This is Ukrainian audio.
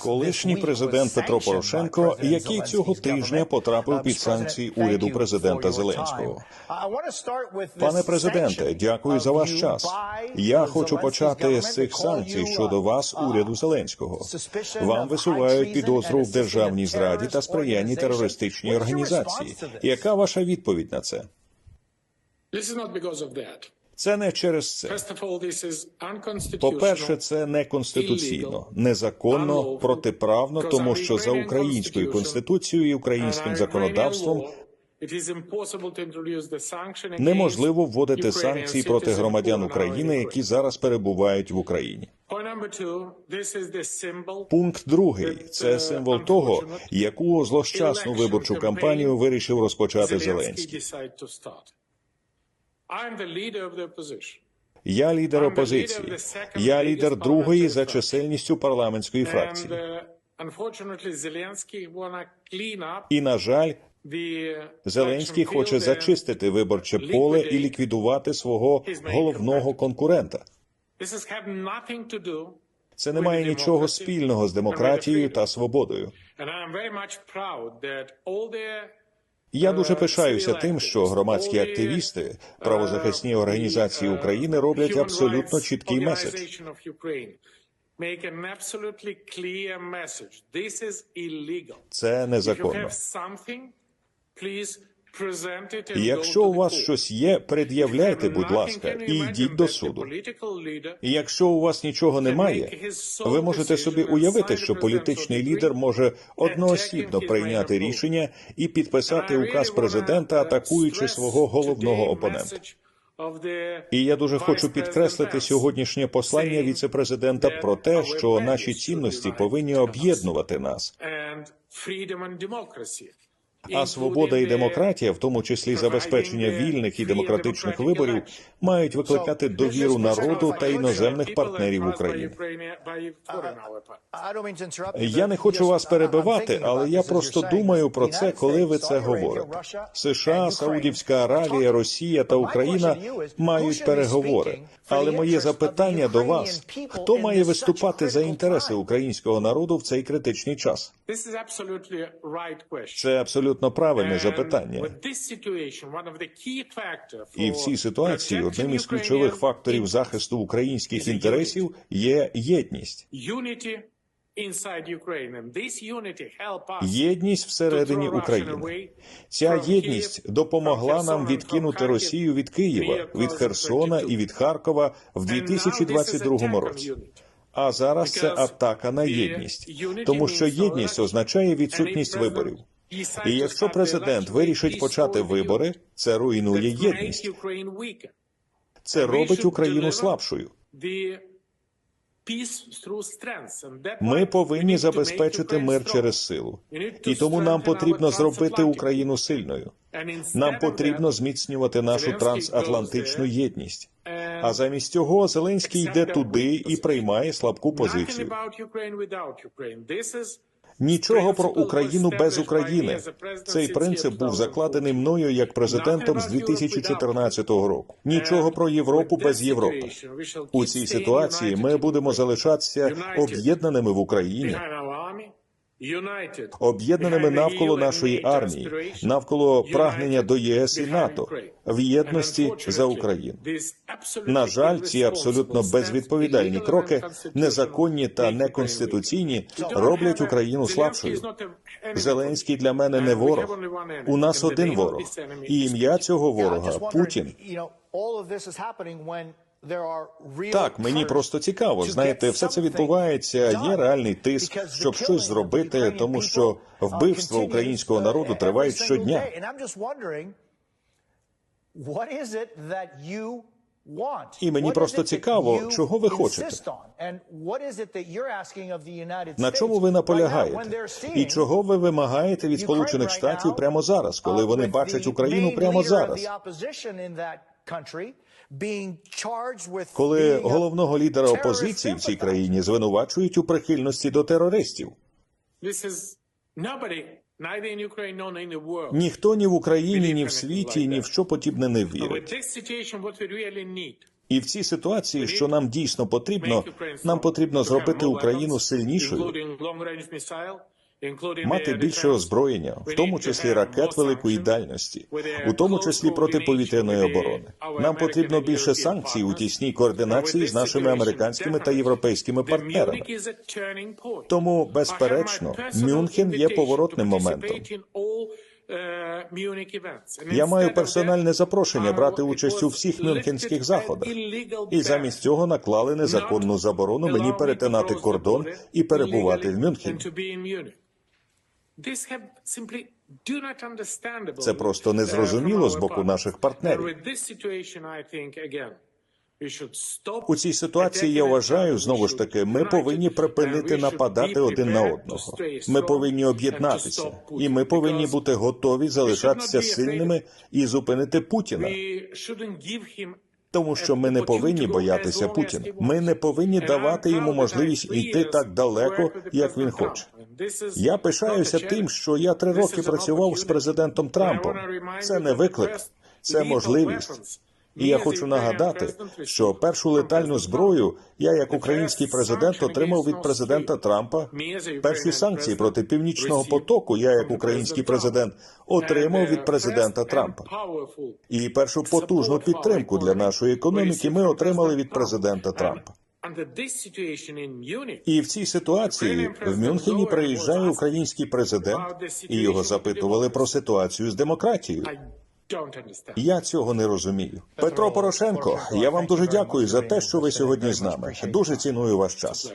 Колишній президент Петро Порошенко, який цього тижня потрапив Uh, під санкції уряду президента Зеленського. time. I want to start with this Пане президенте, дякую за ваш час. Я хочу почати з цих санкцій щодо uh, вас, uh, уряду Зеленського. Вам висувають підозру в державній зраді та сприянні терористичній організації. Яка ваша відповідь на це? Це не через це. Unconstitutional. По-перше, це неконституційно, незаконно, протиправно, тому що за українською конституцією і українським законодавством неможливо вводити санкції проти громадян України, які зараз перебувають в Україні. Пункт другий це символ того, яку злощасну виборчу кампанію вирішив розпочати Зеленський. Я лідер опозиції. Я лідер другої за чисельністю парламентської фракції. uh, І на жаль, Зеленський хоче зачистити виборче поле і ліквідувати свого головного конкурента. Це не має нічого спільного з демократією та свободою. Я дуже пишаюся тим, що громадські активісти, правозахисні організації України роблять абсолютно чіткий меседж. Це незаконно. Якщо у вас щось є, пред'являйте, будь ласка, і йдіть до суду. якщо у вас нічого немає, ви можете собі уявити, що політичний лідер може одноосібно прийняти рішення і підписати указ президента, атакуючи свого головного опонента. І я дуже хочу підкреслити сьогоднішнє послання віцепрезидента про те, що наші цінності повинні об'єднувати нас. А свобода і демократія, в тому числі забезпечення вільних і демократичних виборів, мають викликати довіру народу та іноземних партнерів України. Я не хочу вас перебивати, але я просто думаю про це, коли ви це говорите. США, Саудівська Аравія. Росія та Україна мають переговори. Але моє запитання до вас: хто має виступати за інтереси українського народу в цей критичний час? Це абсолютно правильне запитання. І в цій ситуації одним із ключових факторів захисту українських інтересів є єдність. Єдність всередині України. Ця єдність допомогла нам відкинути Росію від Києва, від Херсона і від Харкова в And now this is 2022 attack on році. А зараз це атака на єдність, тому що єдність означає відсутність виборів. І якщо президент вирішить почати вибори, це руйнує єдність. Це робить Україну слабшою. Ми повинні забезпечити мир через силу. І тому нам потрібно зробити Україну сильною. Нам потрібно зміцнювати нашу трансатлантичну єдність. А замість цього Зеленський йде туди і приймає слабку позицію. Нічого про Україну без України. Цей принцип був закладений мною як президентом з 2014 року. Нічого про Європу без Європи. У цій ситуації ми будемо залишатися об'єднаними в Україні, об'єднаними навколо нашої армії, навколо прагнення до ЄС і НАТО, в єдності за Україну. На жаль, ці абсолютно безвідповідальні кроки, незаконні та неконституційні, роблять Україну слабшою. Зеленський для мене не ворог. У нас один ворог, і ім'я цього ворога Путін. all of this is happening when there are real Так, мені просто цікаво. Знаєте, все це відбувається. Є реальний тиск, щоб щось зробити, тому що uh, вбивства continues, українського uh, народу тривають щодня. І мені просто цікаво, чого ви хочете? На чому ви наполягаєте? І чого ви вимагаєте від Сполучених Штатів прямо зараз, коли uh, вони бачать Україну прямо зараз? Коли головного лідера опозиції в цій країні звинувачують у прихильності до терористів. Ніхто ні в Україні, ні в світі ні в що подібне не вірить. І в цій ситуації, що нам дійсно потрібно, нам потрібно зробити Україну сильнішою, мати більше озброєння, в тому числі ракет великої дальності, у тому числі протиповітряної оборони. Нам потрібно більше санкцій у тісній координації з нашими американськими та європейськими партнерами. Тому, безперечно, Мюнхен є поворотним моментом. Я маю персональне запрошення брати участь у всіх мюнхенських заходах, і замість цього наклали незаконну заборону мені перетинати кордон і перебувати в Мюнхені. Це просто незрозуміло з боку наших партнерів. У цій ситуації я вважаю знову ж таки, ми повинні припинити нападати один на одного. Ми повинні об'єднатися, і ми повинні бути готові залишатися сильними і зупинити Путіна. Тому що ми не повинні боятися Путіна. Ми не повинні давати йому можливість йти так далеко, як він хоче. Я пишаюся тим, що я три роки працював з президентом Трампом. Це не виклик, це можливість. І я хочу нагадати, що першу летальну зброю я, як український президент, отримав від президента Трампа. Перші санкції проти північного потоку. Я, як український президент, отримав від президента Трампа. І першу потужну підтримку для нашої економіки ми отримали від президента Трампа. І в цій ситуації в Мюнхені приїжджає український президент, і його запитували про ситуацію з демократією. Я цього не розумію. Петро Порошенко, я вам дуже дякую за те, що ви сьогодні з нами. Дуже ціную ваш час.